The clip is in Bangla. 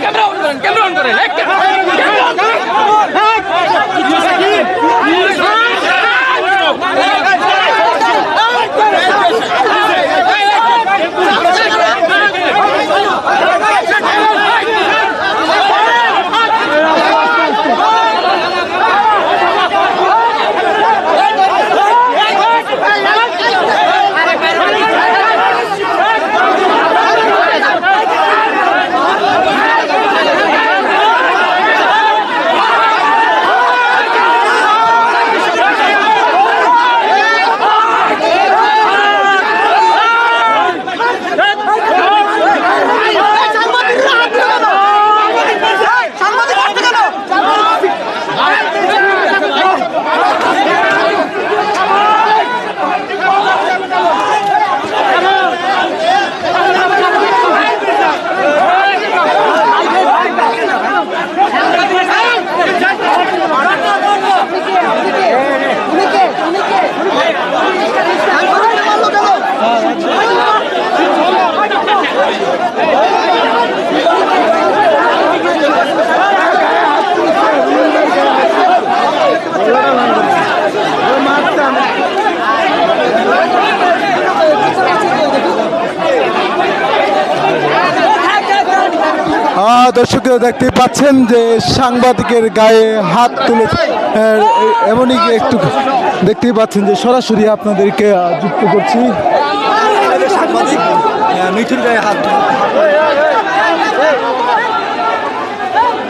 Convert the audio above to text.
ক্যামেরা অন করেন ক্যামেরা অন করেন দর্শকেরা দেখতে পাচ্ছেন যে সাংবাদিকের গায়ে হাত তুলে এমনই একটু দেখতেই পাচ্ছেন যে সরাসরি আপনাদেরকে যুক্ত করছি। মিঠুর গায়ে হাত